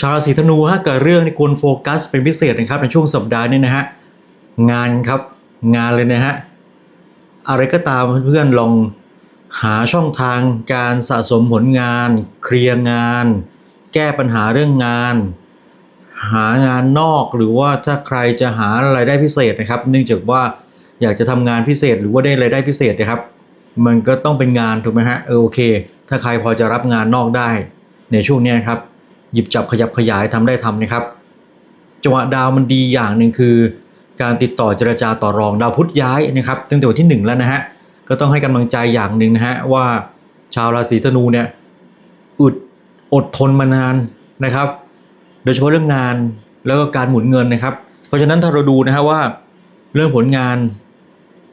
ชาวราศีธนูฮะเกิดเรื่องที่ควรโฟกัสเป็นพิเศษนะครับในช่วงสัปดาห์นี้นะฮะงานครับงานเลยนะฮะอะไรก็ตามเพื่อนๆลองหาช่องทางการสะสมผลงาน เคลียร์งาน แก้ปัญหาเรื่องงาน หางานนอกหรือว่าถ้าใครจะหารายได้พิเศษนะครับ เนื่องจากว่าอยากจะทำงานพิเศษหรือว่าได้รายได้พิเศษนะครับ มันก็ต้องเป็นงานถูกไหมฮะเออโอเค ถ้าใครพอจะรับงานนอกได้ในช่วงนี้นครับ หยิบจับขยับขยายทำได้ทำนะครับ จังหวะดาวมันดีอย่างหนึ่งคือ การติดต่อเจรจาต่อรองดาวพุธย้ายนะครับตั้งแต่วันที่หนึ่งแล้วนะฮะก็ต้องให้กำลังใจอย่างหนึ่งนะฮะว่าชาวราศีธนูเนี่ยอึดอดทนมานานนะครับ โดยเฉพาะเรื่องงานแล้วก็การหมุนเงินนะครับ เพราะฉะนั้นถ้าเราดูนะฮะว่าเรื่องผลงาน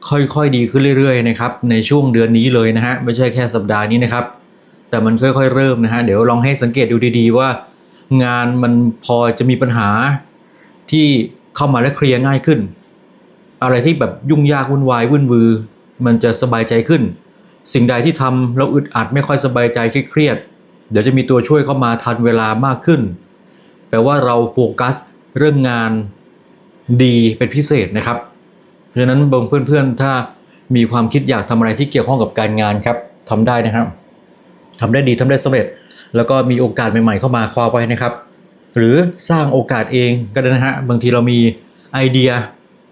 ค่อยๆดีขึ้นเรื่อยๆนะครับในช่วงเดือนนี้เลยนะฮะไม่ใช่แค่สัปดาห์นี้นะครับ แต่มันค่อยๆ เริ่มนะฮะเดี๋ยวลองให้สังเกตดูดีๆว่า งานมันพอจะมีปัญหาที่เข้ามาและเคลียร์ง่ายขึ้น อะไรที่แบบยุ่งยากวุ่นวายวุ่นวือ มันจะสบายใจขึ้น สิ่งใดที่ทำแล้วอึดอัดไม่ค่อยสบายใจเครียดเดี๋ยวจะมีตัวช่วยเข้ามาทันเวลามากขึ้น แปลว่าเราโฟกัสเรื่องงานดีเป็นพิเศษนะครับ เพราะฉะนั้นบางเพื่อนๆ ถ้ามีความคิดอยากทำอะไรที่เกี่ยวข้องกับการงานครับทำได้นะครับ ทำได้ดีทำได้สำเร็จ แล้วก็มีโอกาสใหม่ ๆ เข้ามาคว้าไว้นะครับ หรือสร้างโอกาสเองก็ได้นะฮะบางทีเรามีไอเดีย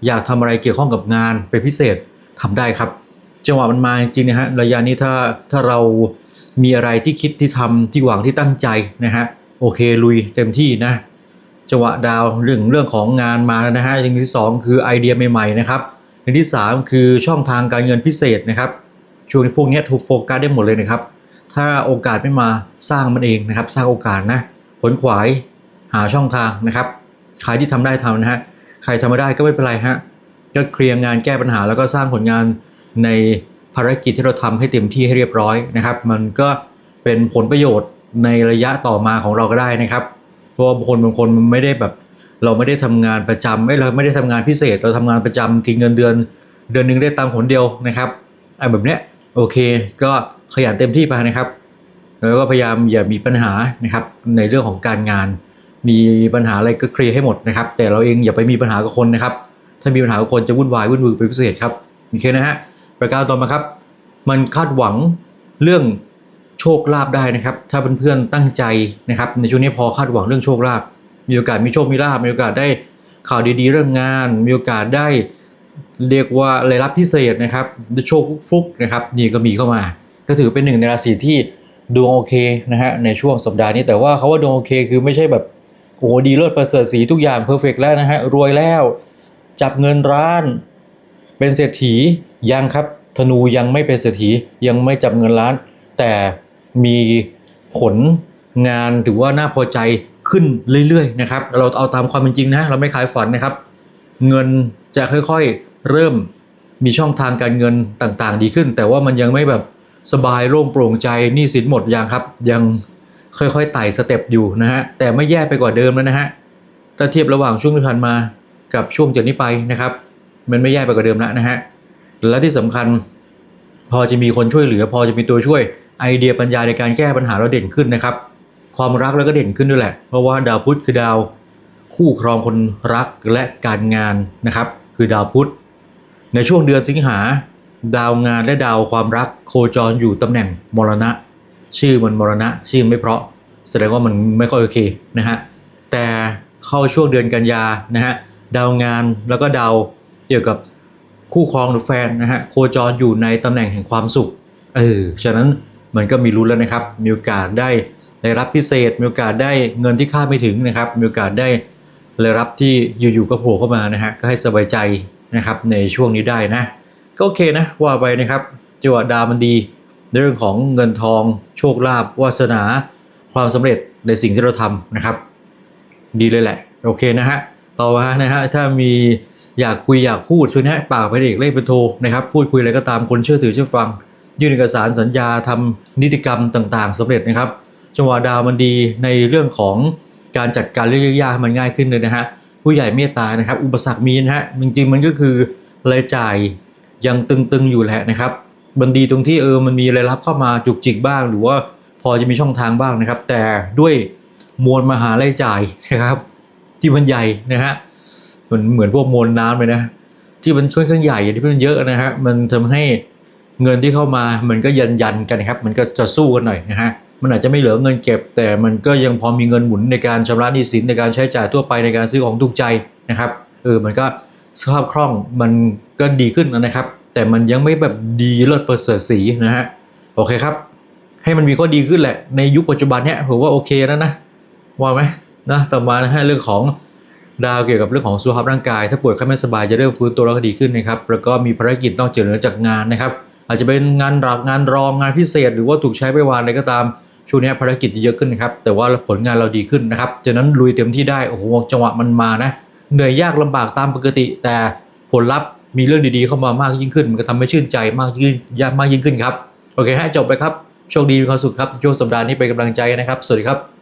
อยากทำอะไรเกี่ยวข้องกับงานเป็นพิเศษทำได้ครับ จังหวะมันมาจริงนะฮะระยะนี้ถ้าถ้าเรามีอะไรที่คิดที่ทำที่หวังที่ตั้งใจนะฮะโอเคลุยเต็มที่นะจังหวะดาวเรื่องเรื่องของงานมาแล้วนะฮะอย่างที่สองคือไอเดียใหม่ๆนะครับอย่างที่สามคือช่องทางการเงินพิเศษนะครับช่วงนี้พวกนี้ถูกโฟกัสได้หมดเลยนะครับ ถ้าโอกาสไม่มาสร้างมันเองนะครับ สร้างโอกาสนะผลขวายหาช่องทางนะครับใครที่ทำได้ทำนะฮะใครทำไม่ได้ก็ไม่เป็นไรฮะก็เคลียร์งานแก้ปัญหาแล้วก็สร้างผลงานในภารกิจที่เราทำให้เต็มที่ให้เรียบร้อยนะครับ มันก็เป็นผลประโยชน์ในระยะต่อมาของเราก็ได้นะครับเพราะบางคนบางคนมันไม่ได้แบบ เราไม่ได้ทำงานประจำไม่เราไม่ได้ทำงานพิเศษ เราทำงานประจำกินเงินเดือน เดือนหนึ่งได้ตังค์หนเดียวนะครับไอ้แบบเนี้ยโอเค ก็ ขยันเต็มที่ไปนะครับ แล้วก็พยายามอย่ามีปัญหานะครับในเรื่องของการงาน มีปัญหาอะไรก็เคลียร์ให้หมดนะครับ แต่เราเองอย่าไปมีปัญหากับคนนะครับ ถ้ามีปัญหากับคนจะวุ่นวายวุ่นวือเป็นพิเศษครับโอเคนะฮะประการต่อมาครับ มันคาดหวังเรื่องโชคลาภได้นะครับ ถ้าเพื่อนๆตั้งใจนะครับ ในช่วงนี้พอคาดหวังเรื่องโชคลาภมีโอกาสมีโชคมีลาภมีโอกาสได้ข่าวดีๆเรื่องงาน มีโอกาสได้เรียกว่าเลยรับพิเศษนะครับโชคฟุกนะครับนี่ก็มีเข้ามา ก็ถือเป็นหนึ่งในราศีที่ดวงโอเคนะฮะในช่วงสัปดาห์นี้แต่ว่าเขาว่าดวงโอเคคือไม่ใช่แบบโอ้โหดีเลิศประเสริฐสีทุกอย่างเพอร์เฟกแล้วนะฮะรวยแล้ว จับเงินร้าน เป็นเศรษฐียังครับธนูยังไม่เป็นเศรษฐียังไม่จับเงินล้าน แต่มีผลงานถือว่าน่าพอใจขึ้นเรื่อยๆนะครับเราเอาตามความเป็นจริงนะเราไม่ขายฝันนะครับ เงินจะค่อยๆเริ่มมีช่องทางการเงินต่างๆ ดีขึ้น แต่ว่ามันยังไม่แบบ สบายโล่งโปร่งใจหนี้สินหมดยังครับ ยังค่อยๆไต่สเต็ปอยู่นะฮะแต่ไม่แย่ไปกว่าเดิมแล้วนะฮะถ้าเทียบระหว่างช่วงที่ผ่านมากับช่วงจากนี้ไปนะครับ มันไม่แย่ไปกว่าเดิมแล้วนะฮะและที่สำคัญ พอจะมีคนช่วยเหลือ พอจะมีตัวช่วยไอเดียปัญญาในการแก้ปัญหาเราเด่นขึ้นนะครับ ความรักเราก็เด่นขึ้นด้วยแหละ เพราะว่าดาวพุธคือดาว คู่ครองคนรักและการงานนะครับ คือดาวพุธในช่วงเดือนสิงหา ดาวงานและดาวความรักโคจรอยู่ตำแหน่งมรณะ ชื่อมันมรณะ ชื่อไม่เพราะ แสดงว่ามันไม่ค่อยโอเคนะฮะแต่เข้าช่วงเดือนกันยานะฮะดาวงานแล้วก็ดาวเกี่ยวกับคู่ครองหรือแฟนนะฮะโคจรอยู่ในตำแหน่งแห่งความสุขเออฉะนั้นมันก็มีลุ้นแล้วนะครับ มีโอกาสได้ได้รับพิเศษ มีโอกาสได้เงินที่คาดไม่ถึงนะครับ มีโอกาสได้รายรับที่อยู่ๆก็โผล่เข้ามานะฮะก็ให้สบายใจนะครับในช่วงนี้ได้นะ ก็โอเคนะว่าไปนะครับจังหวะดาวมันดีในเรื่องของเงินทอง โชคลาภวาสนา ความสำเร็จในสิ่งที่เราทำนะครับ ดีเลยแหละ โอเคนะฮะต่อมานะฮะถ้ามีอยากคุยอยากพูดช่วยนะปากไปเด็กเลขเป็นโทรนะครับ พูดคุยอะไรก็ตามคนเชื่อถือเชื่อฟัง ยื่นเอกสารสัญญาทำนิติกรรมต่าง ๆสำเร็จนะครับจังหวะดาวมันดีในเรื่องของการจัดการเรื่องยากๆให้มันง่ายขึ้นเลยนะฮะผู้ใหญ่เมตตานะครับ อุปสรรคมีนะฮะจริงๆมันก็คือรายจ่าย ยังตึงๆอยู่แหละนะครับมันดีตรงที่เออมันมีรายรับเข้ามาจุกจิกบ้าง หรือว่าพอจะมีช่องทางบ้างนะครับ แต่ด้วยมวลมหารายจ่ายนะครับ ที่มันใหญ่นะฮะมันเหมือนพวกมวลน้ำเลยนะ ที่มันค่อนข้างใหญ่ที่มันเยอะนะฮะมันทำให้เงินที่เข้ามามันก็ยันยันๆกันนะครับ มันก็จะสู้กันหน่อยนะฮะมันอาจจะไม่เหลือเงินเก็บ แต่มันก็ยังพอมีเงินหมุนในการชำระหนี้สินในการใช้จ่ายทั่วไปในการซื้อของถูกใจนะครับเออมันก็ สภาพคล่องมันก็ดีขึ้นนะครับ แต่มันยังไม่แบบดีเลิศประเสริฐสีนะฮะโอเคครับ ให้มันมีข้อดีขึ้นแหละในยุคปัจจุบันเนี้ยผมว่าโอเคแล้วนะว่าไหมนะต่อมานะฮะเรื่องของดาวเกี่ยวกับเรื่องของสุขภาพร่างกาย ถ้าป่วยไข้ไม่สบายจะเริ่มฟื้นตัวแล้วก็ดีขึ้นนะครับแล้วก็มีภารกิจนอกจากเหนือจากงานนะครับ อาจจะเป็นงานหลักงานรองงานพิเศษ หรือว่าถูกใช้ไปวานอะไรก็ตามช่วงนี้ภารกิจเยอะขึ้นนะครับแต่ว่าผลงานเราดีขึ้นนะครับจากนั้นลุยเต็มที่ได้โอ้โหจังหวะมันมานะ เหนื่อยยากลำบากตามปกติ แต่ผลลัพธ์มีเรื่องดีๆเข้ามามากยิ่งขึ้น มันก็ทำให้ชื่นใจมากยิ่งยากมากยิ่งขึ้นครับ โอเคฮะจบไปครับโชคดีมีความสุขครับช่วงสัปดาห์นี้เป็นกำลังใจนะครับ สวัสดีครับ